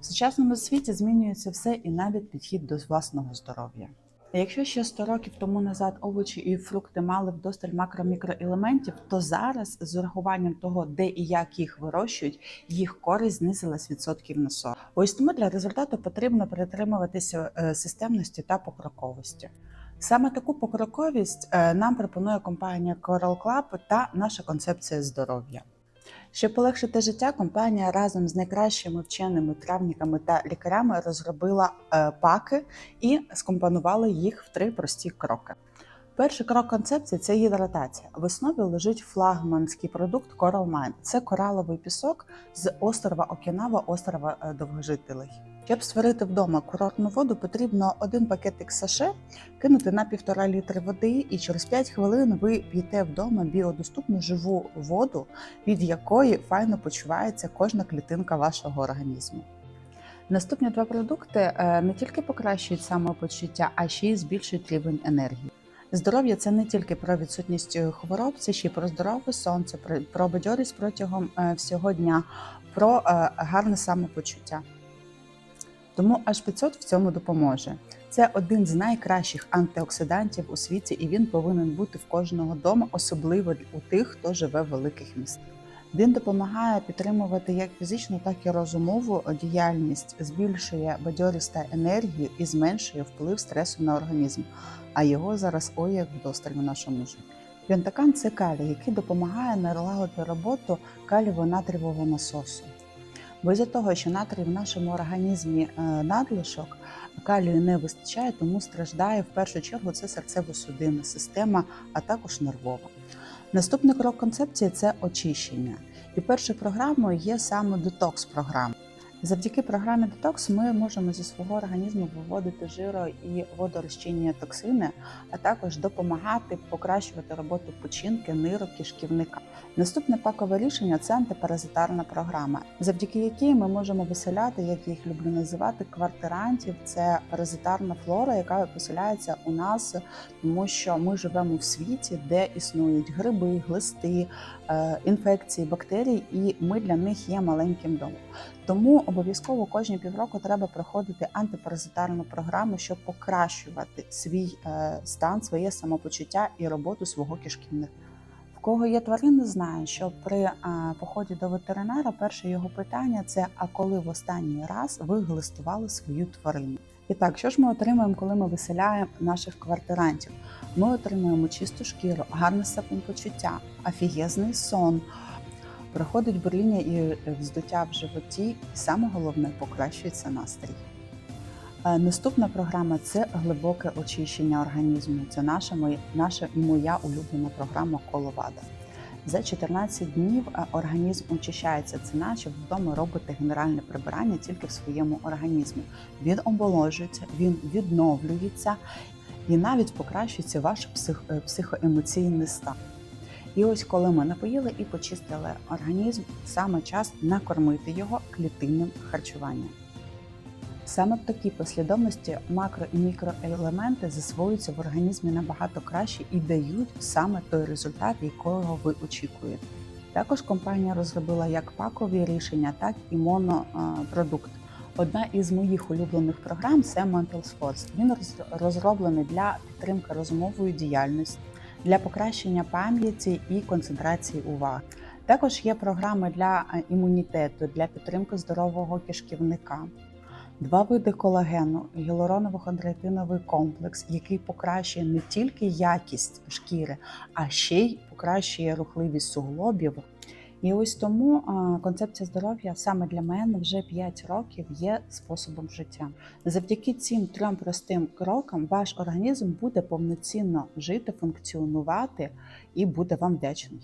В сучасному світі змінюється все і навіть підхід до власного здоров'я. Якщо ще 100 років тому назад овочі і фрукти мали вдосталь макро-мікроелементів, то зараз з урахуванням того, де і як їх вирощують, їх користь знизилась відсотків на 40. Ось тому для результату потрібно перетримуватися е, системності та покроковості. Саме таку покроковість е, нам пропонує компанія Coral Club та наша концепція здоров'я. Щоб полегшити життя, компанія разом з найкращими вченими травниками та лікарями розробила е, паки і скомпонувала їх в три прості кроки. Перший крок концепції це гідратація. В основі лежить флагманський продукт Coral Mine. Це кораловий пісок з острова Окінава, острова е, довгожителей. Щоб створити вдома курортну воду, потрібно один пакетик саше кинути на півтора літри води, і через 5 хвилин ви п'єте вдома біодоступну живу воду, від якої файно почувається кожна клітинка вашого організму. Наступні два продукти е, не тільки покращують самопочуття, а ще й збільшують рівень енергії. Здоров'я це не тільки про відсутність е, хвороб, це ще й про здорове сонце, про, бадьорість протягом е, всього дня, про е, гарне самопочуття. Тому аж 500 в цьому допоможе. Це один з найкращих антиоксидантів у світі, і він повинен бути в кожного дома, особливо у тих, хто живе в великих містах. Він допомагає підтримувати як фізичну, так і розумову діяльність, збільшує бадьорість та енергію і зменшує вплив стресу на організм. А його зараз ой як вдосталь в нашому житті. Пентакан це калій, який допомагає налагодити роботу калієво-натрієвого насосу. Бо із-за того, що натрій в нашому організмі е, надлишок, калію не вистачає, тому страждає в першу чергу це серцево-судинна система, а також нервова. Наступний крок концепції це очищення. І першою програмою є саме детокс-програма. Завдяки програмі детокс ми можемо зі свого організму виводити жиро і водорозчинні токсини, а також допомагати покращувати роботу печінки, нирок, кишківника. Наступне пакове рішення це антипаразитарна програма, завдяки якій ми можемо виселяти, як я їх люблю називати, квартирантів. Це паразитарна флора, яка поселяється у нас, тому що ми живемо в світі, де існують гриби, глисти, е, інфекції, бактерії, і ми для них є маленьким домом. Тому обов'язково кожні півроку треба проходити антипаразитарну програму, щоб покращувати свій е, стан, своє самопочуття і роботу свого кишківника. В кого є тварини, знає, що при е, поході до ветеринара перше його питання це: а коли в останній раз ви глистували свою тварину? І так, що ж ми отримуємо, коли ми виселяємо наших квартирантів? Ми отримуємо чисту шкіру, гарне самопочуття, афігезний сон. Проходить бурління і вздуття в животі, і саме головне покращується настрій. Е, Наступна програма це глибоке очищення організму. Це наша моя, наша і моя улюблена програма Коловада. За 14 днів е, організм очищається. Це наче вдома робите генеральне прибирання тільки в своєму організмі. Він омоложується, він відновлюється і навіть покращується ваш псих, е, психоемоційний стан. І ось коли ми напоїли і почистили організм, саме час накормити його клітинним харчуванням. Саме в такій послідовності макро і мікроелементи засвоюються в організмі набагато краще і дають саме той результат, якого ви очікуєте. Також компанія розробила як пакові рішення, так і монопродукт. Одна із моїх улюблених програм це Mental Sports. Він розроблений для підтримки розумової діяльності, для покращення пам'яті і концентрації уваги. Також є програми для е, імунітету, для підтримки здорового кишківника. Два види колагену, гіалуроново-хондроїтиновий комплекс, який покращує не тільки якість шкіри, а ще й покращує рухливість суглобів. І ось тому концепція здоров'я саме для мене вже 5 років є способом життя. Завдяки цим трьом простим крокам ваш організм буде повноцінно жити, функціонувати і буде вам вдячний.